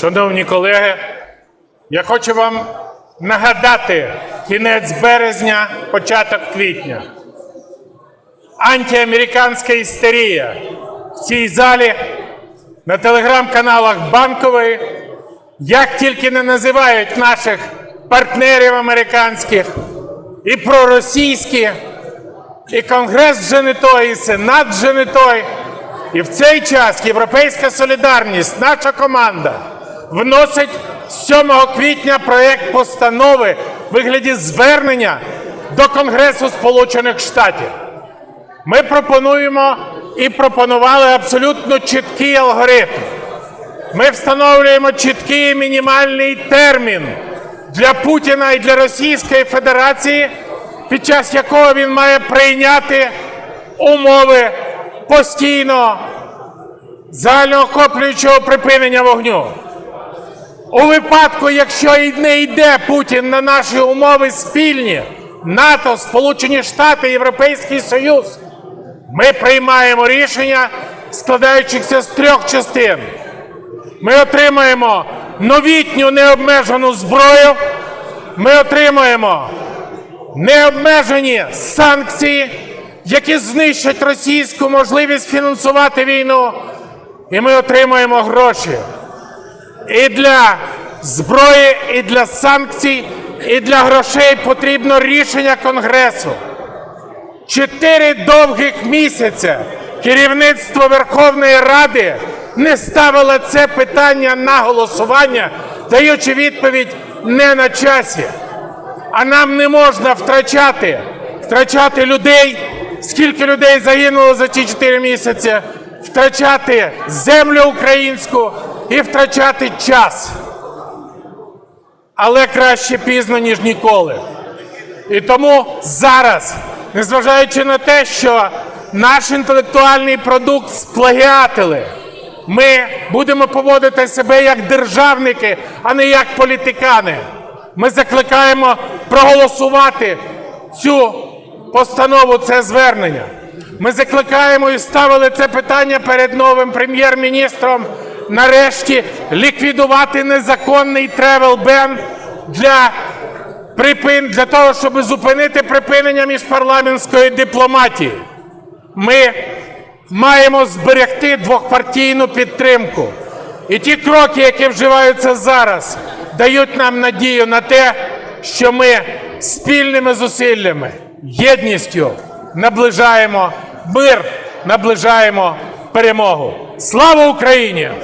Шановні колеги, я хочу вам нагадати кінець березня, початок квітня. Антиамериканська істерія в цій залі, на телеграм-каналах Банкової, як тільки не називають наших партнерів американських і проросійські, і Конгрес вже не той, і Сенат вже не той. І в цей час Європейська солідарність, наша команда, вносить 7 квітня проєкт постанови в вигляді звернення до Конгресу Сполучених Штатів. Ми пропонуємо і пропонували абсолютно чіткий алгоритм. Ми встановлюємо чіткий мінімальний термін для Путіна і для Російської Федерації, під час якого він має прийняти умови постійно загальноохоплюючого припинення вогню. У випадку, якщо і не йде Путін на наші умови спільні, НАТО, Сполучені Штати, Європейський Союз, ми приймаємо рішення, складаючихся з трьох частин. Ми отримаємо новітню необмежену зброю, ми отримаємо необмежені санкції, які знищать російську можливість фінансувати війну, і ми отримаємо гроші і для зброї, і для санкцій, і для грошей потрібно рішення Конгресу. Чотири довгих місяця керівництво Верховної Ради не ставило це питання на голосування, даючи відповідь не на часі. А нам не можна втрачати, втрачати людей, скільки людей загинуло за ці чотири місяці, втрачати землю українську і втрачати час. Але краще пізно, ніж ніколи. І тому зараз, незважаючи на те, що наш інтелектуальний продукт сплагіатили, ми будемо поводити себе як державники, а не як політикани. Ми закликаємо проголосувати цю постанову, це звернення. Ми закликаємо і ставили це питання перед новим прем'єр-міністром. Нарешті ліквідувати незаконний тревел бен для припин для того, щоб зупинити припинення міжпарламентської дипломатії. Ми маємо зберегти двохпартійну підтримку. І ті кроки, які вживаються зараз, дають нам надію на те, що ми спільними зусиллями, єдністю наближаємо мир, наближаємо перемогу. Слава Україні!